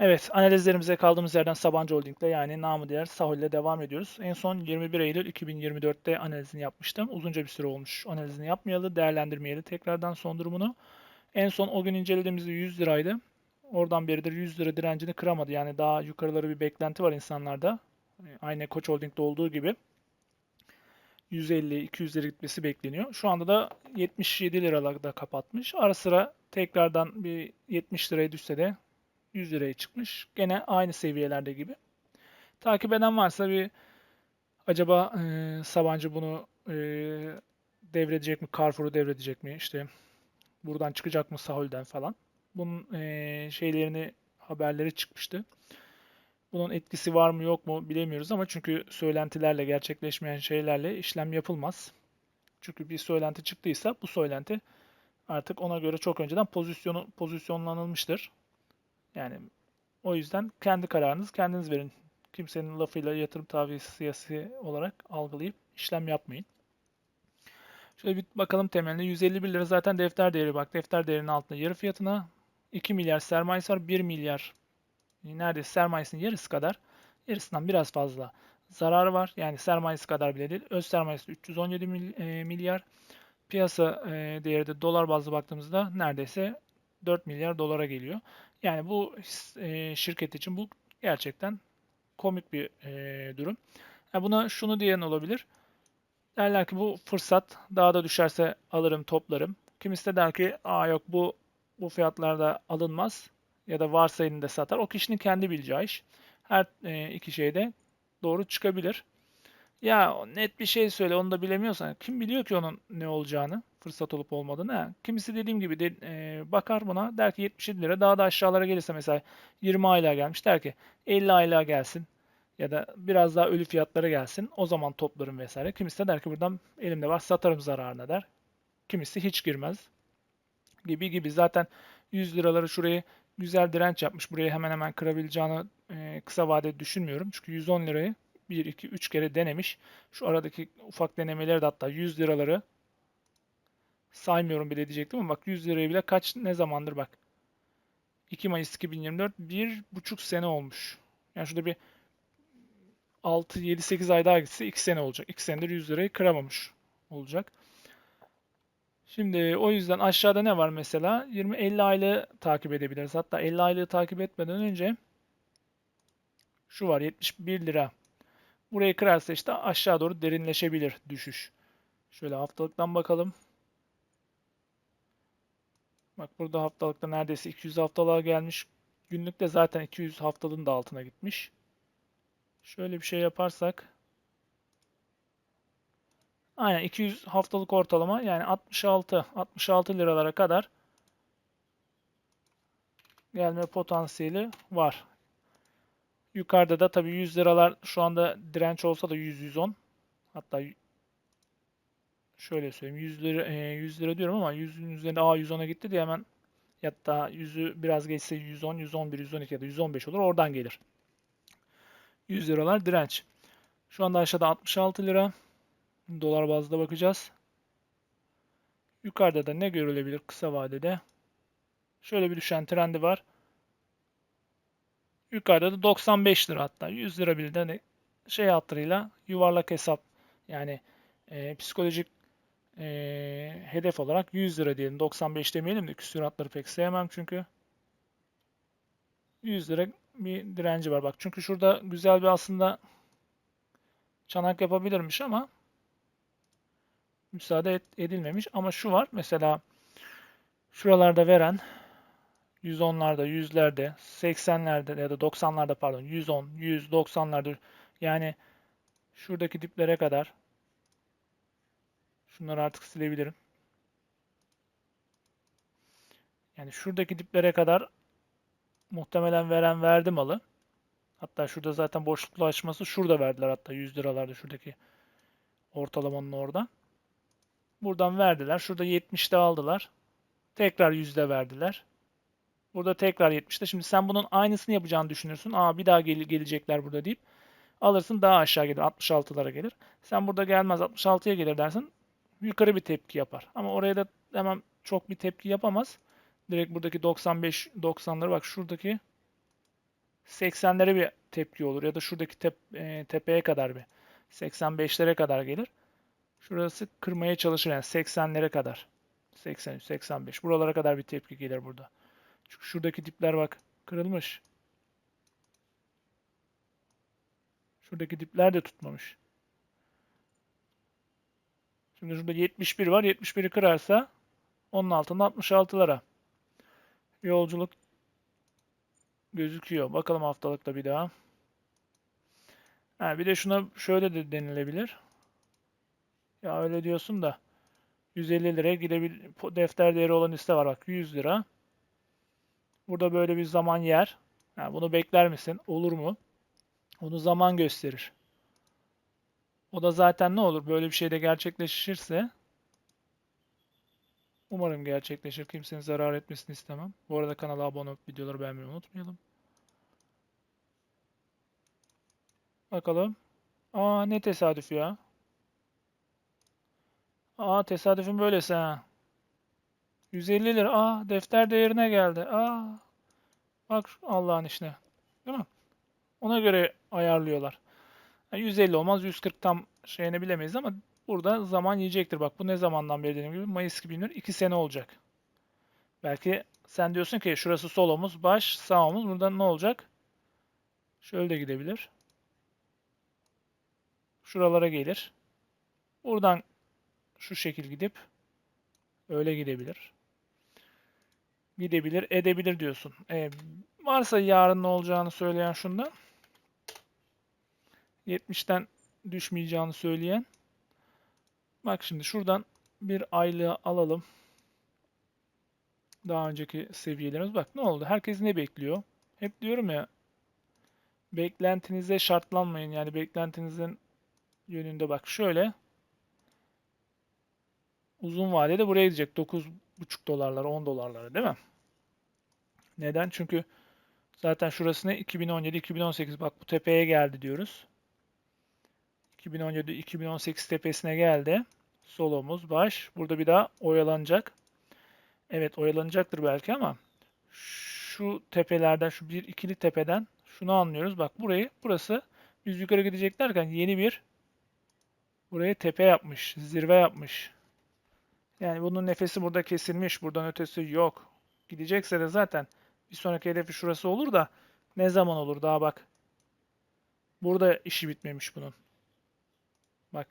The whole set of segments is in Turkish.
Evet, analizlerimize kaldığımız yerden Sabancı Holding'le yani namı diğer Sahol ile devam ediyoruz. En son 21 Eylül 2024'te analizini yapmıştım. Uzunca bir süre olmuş analizini yapmayalı, değerlendirmeyeli tekrardan son durumunu. En son o gün incelediğimizde 100 liraydı. Oradan beridir 100 lira direncini kıramadı. Yani daha yukarıları bir beklenti var insanlarda. Aynı Koç Holding'de olduğu gibi. 150-200 lira gitmesi bekleniyor. Şu anda da 77 liralarda kapatmış. Ara sıra tekrardan bir 70 liraya düşse de 100 liraya çıkmış. Gene aynı seviyelerde gibi. Takip eden varsa bir acaba e, Sabancı bunu e, devredecek mi? Carrefour'u devredecek mi? İşte buradan çıkacak mı Sahol'den falan. Bunun e, şeylerini haberleri çıkmıştı. Bunun etkisi var mı yok mu bilemiyoruz ama çünkü söylentilerle gerçekleşmeyen şeylerle işlem yapılmaz. Çünkü bir söylenti çıktıysa bu söylenti artık ona göre çok önceden pozisyonu pozisyonlanılmıştır. Yani o yüzden kendi kararınızı kendiniz verin. Kimsenin lafıyla yatırım tavsiyesi olarak algılayıp işlem yapmayın. Şöyle bir bakalım temeline. 151 lira zaten defter değeri bak. Defter değerinin altında yarı fiyatına 2 milyar sermayesi var. 1 milyar neredeyse sermayesinin yarısı kadar yarısından biraz fazla zararı var. Yani sermayesi kadar bile değil. Öz sermayesi 317 milyar. Piyasa değeri de dolar bazlı baktığımızda neredeyse 4 milyar dolara geliyor. Yani bu e, şirket için bu gerçekten komik bir e, durum. Yani buna şunu diyen olabilir. Derler ki bu fırsat daha da düşerse alırım toplarım. Kimisi de der ki aa yok bu bu fiyatlarda alınmaz ya da varsa elinde satar. O kişinin kendi bileceği iş. Her e, iki şeyde doğru çıkabilir. Ya net bir şey söyle onu da bilemiyorsan kim biliyor ki onun ne olacağını? fırsat olup olmadığını. Ha. Kimisi dediğim gibi de, e, bakar buna der ki 77 lira daha da aşağılara gelirse mesela 20 aylığa gelmiş der ki 50 aylığa gelsin ya da biraz daha ölü fiyatlara gelsin o zaman toplarım vesaire. Kimisi de der ki buradan elimde var satarım zararına der. Kimisi hiç girmez gibi gibi zaten 100 liraları şurayı güzel direnç yapmış. Burayı hemen hemen kırabileceğini e, kısa vadede düşünmüyorum. Çünkü 110 lirayı 1, 2, 3 kere denemiş. Şu aradaki ufak denemeleri de hatta 100 liraları saymıyorum bile diyecektim ama bak 100 lirayı bile kaç ne zamandır bak. 2 Mayıs 2024 bir buçuk sene olmuş. Yani şurada bir 6, 7, 8 ay daha gitse 2 sene olacak. 2 senedir 100 lirayı kıramamış olacak. Şimdi o yüzden aşağıda ne var mesela? 20-50 aylığı takip edebiliriz. Hatta 50 aylığı takip etmeden önce şu var 71 lira. Burayı kırarsa işte aşağı doğru derinleşebilir düşüş. Şöyle haftalıktan bakalım. Bak burada haftalıkta neredeyse 200 haftalığa gelmiş. Günlükte zaten 200 haftalığın da altına gitmiş. Şöyle bir şey yaparsak Aynen 200 haftalık ortalama yani 66 66 liralara kadar gelme potansiyeli var. Yukarıda da tabii 100 liralar şu anda direnç olsa da 100 110 hatta şöyle söyleyeyim 100 lira, e, 100 lira diyorum ama 100'ün üzerinde a 110'a gitti diye hemen da 100'ü biraz geçse 110, 111, 112 ya da 115 olur. Oradan gelir. 100 liralar direnç. Şu anda aşağıda 66 lira. Dolar bazda bakacağız. Yukarıda da ne görülebilir kısa vadede? Şöyle bir düşen trendi var. Yukarıda da 95 lira hatta 100 lira bile de şey hatırıyla yuvarlak hesap yani e, psikolojik e, hedef olarak 100 lira diyelim. 95 demeyelim de küsuratları pek sevmem çünkü. 100 lira bir direnci var. Bak çünkü şurada güzel bir aslında çanak yapabilirmiş ama müsaade edilmemiş. Ama şu var mesela şuralarda veren 110'larda, 100'lerde, 80'lerde ya da 90'larda pardon 110, 100, 90'larda yani şuradaki diplere kadar Şunları artık silebilirim. Yani şuradaki diplere kadar muhtemelen veren verdi malı. Hatta şurada zaten boşluklu açması şurada verdiler hatta 100 liralarda şuradaki ortalamanın orada. Buradan verdiler. Şurada 70'te aldılar. Tekrar 100'de verdiler. Burada tekrar 70'te. Şimdi sen bunun aynısını yapacağını düşünürsün. Aa bir daha gel gelecekler burada deyip alırsın daha aşağı gelir. 66'lara gelir. Sen burada gelmez 66'ya gelir dersin yukarı bir tepki yapar. Ama oraya da hemen çok bir tepki yapamaz. Direkt buradaki 95 90'ları bak şuradaki 80'lere bir tepki olur ya da şuradaki tep- e, tepeye kadar bir 85'lere kadar gelir. Şurası kırmaya çalışır yani 80'lere kadar. 83, 85. Buralara kadar bir tepki gelir burada. Çünkü şuradaki dipler bak kırılmış. Şuradaki dipler de tutmamış. Şimdi şurada 71 var. 71'i kırarsa onun altında 66'lara. Yolculuk gözüküyor. Bakalım haftalıkta bir daha. Ha, bir de şuna şöyle de denilebilir. Ya öyle diyorsun da 150 liraya gidebil defter değeri olan liste var bak 100 lira. Burada böyle bir zaman yer. Ha, bunu bekler misin? Olur mu? Onu zaman gösterir. O da zaten ne olur? Böyle bir şey de gerçekleşirse umarım gerçekleşir. Kimsenin zarar etmesini istemem. Bu arada kanala abone olup videoları beğenmeyi unutmayalım. Bakalım. Aa ne tesadüf ya. Aa tesadüfün böylesi ha. 150 lira. Aa defter değerine geldi. Aa. Bak Allah'ın işine. Değil mi? Ona göre ayarlıyorlar. Yani 150 olmaz 140 tam şeyini bilemeyiz ama burada zaman yiyecektir. Bak bu ne zamandan beri dediğim gibi Mayıs 2024 2 sene olacak. Belki sen diyorsun ki şurası sol omuz, baş, sağ omuz. Burada ne olacak? Şöyle de gidebilir. Şuralara gelir. Buradan şu şekil gidip öyle gidebilir. Gidebilir, edebilir diyorsun. E, varsa yarın ne olacağını söyleyen şundan. 70'ten düşmeyeceğini söyleyen. Bak şimdi şuradan bir aylığı alalım. Daha önceki seviyelerimiz. Bak ne oldu? Herkes ne bekliyor? Hep diyorum ya beklentinize şartlanmayın. Yani beklentinizin yönünde bak şöyle uzun vadede buraya gidecek 9,5 dolarlara 10 dolarlara değil mi? Neden? Çünkü zaten şurası ne? 2017-2018 bak bu tepeye geldi diyoruz. 2017-2018 tepesine geldi. Sol omuz, baş. Burada bir daha oyalanacak. Evet oyalanacaktır belki ama şu tepelerden, şu bir ikili tepeden şunu anlıyoruz. Bak burayı, burası biz yukarı gidecek derken yeni bir buraya tepe yapmış, zirve yapmış. Yani bunun nefesi burada kesilmiş, buradan ötesi yok. Gidecekse de zaten bir sonraki hedefi şurası olur da ne zaman olur daha bak. Burada işi bitmemiş bunun. Bak.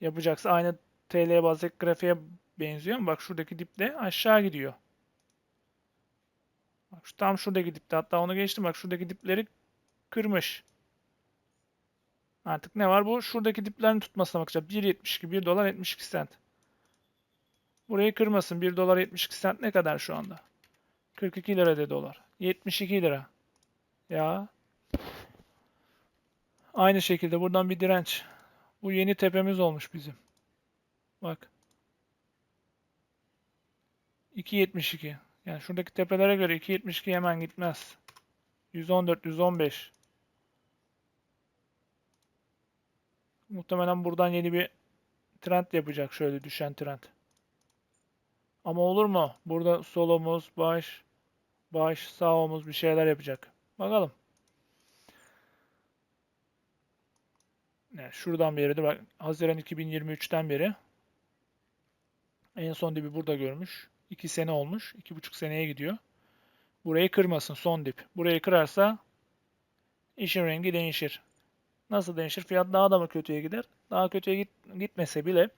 Yapacaksa aynı TL bazlı grafiğe benziyor ama bak şuradaki dipte aşağı gidiyor. Bak şu tam şuradaki dipte hatta onu geçtim bak şuradaki dipleri kırmış. Artık ne var bu? Şuradaki diplerini tutmasına bakacağım. 1.72 1 dolar 72 sent. Burayı kırmasın. 1 dolar 72 sent ne kadar şu anda? 42 lira de dolar. 72 lira. Ya. Aynı şekilde buradan bir direnç. Bu yeni tepemiz olmuş bizim. Bak. 2.72. Yani şuradaki tepelere göre 2.72 hemen gitmez. 114, 115. Muhtemelen buradan yeni bir trend yapacak. Şöyle düşen trend. Ama olur mu? Burada sol omuz, baş, baş, sağ omuz bir şeyler yapacak. Bakalım. Yani şuradan beri bak Haziran 2023'ten beri en son dibi burada görmüş. 2 sene olmuş. 2,5 seneye gidiyor. Burayı kırmasın son dip. Burayı kırarsa işin rengi değişir. Nasıl değişir? Fiyat daha da mı kötüye gider? Daha kötüye git, gitmese bile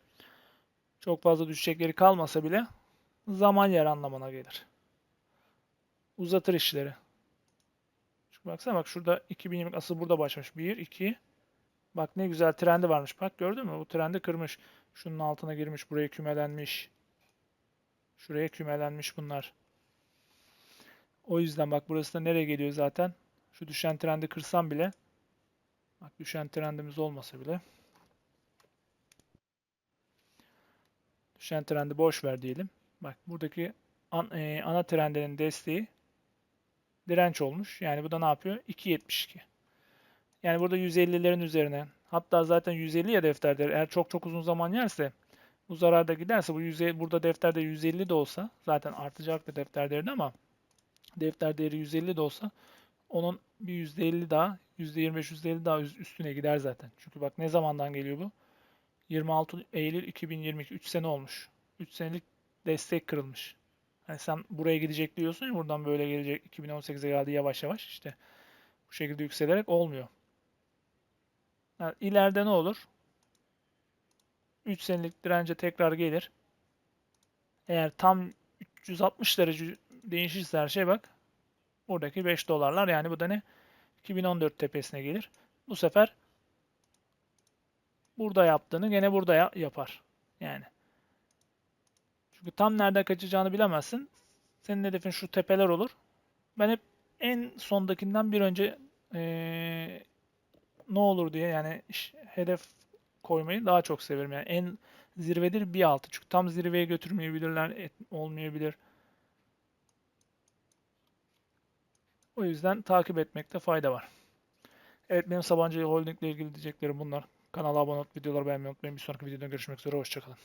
çok fazla düşecekleri kalmasa bile zaman yer anlamına gelir. Uzatır işleri. Çünkü baksana bak şurada 2020 asıl burada başlamış. 1, 2, Bak ne güzel trendi varmış. Bak gördün mü? Bu trendi kırmış. Şunun altına girmiş. Buraya kümelenmiş. Şuraya kümelenmiş bunlar. O yüzden bak burası da nereye geliyor zaten? Şu düşen trendi kırsam bile bak düşen trendimiz olmasa bile düşen trendi boş ver diyelim. Bak buradaki an, e, ana trendinin desteği direnç olmuş. Yani bu da ne yapıyor? 2.72. Yani burada 150'lerin üzerine hatta zaten 150 ya defterde eğer çok çok uzun zaman yerse bu zararda giderse bu 150, burada defterde 150 de olsa zaten artacaktır defter değerinde ama defter değeri 150 de olsa onun bir %50 daha, %25, %50 daha üstüne gider zaten. Çünkü bak ne zamandan geliyor bu? 26 Eylül 2022, 3 sene olmuş. 3 senelik destek kırılmış. Hani sen buraya gidecek diyorsun ya buradan böyle gelecek 2018'e geldi yavaş yavaş işte bu şekilde yükselerek olmuyor. Yani ileride ne olur? 3 senelik dirence tekrar gelir. Eğer tam 360 derece değişirse her şey bak. Buradaki 5 dolarlar yani bu da ne? 2014 tepesine gelir. Bu sefer burada yaptığını gene burada ya- yapar. Yani. Çünkü tam nerede kaçacağını bilemezsin. Senin hedefin şu tepeler olur. Ben hep en sondakinden bir önce eee, ne olur diye yani hedef koymayı daha çok severim. Yani en zirvedir bir altı. Çünkü tam zirveye götürmeyebilirler, et- olmayabilir. O yüzden takip etmekte fayda var. Evet benim Sabancı Holding ile ilgili diyeceklerim bunlar. Kanala abone olup videoları beğenmeyi unutmayın. Bir sonraki videoda görüşmek üzere. Hoşçakalın.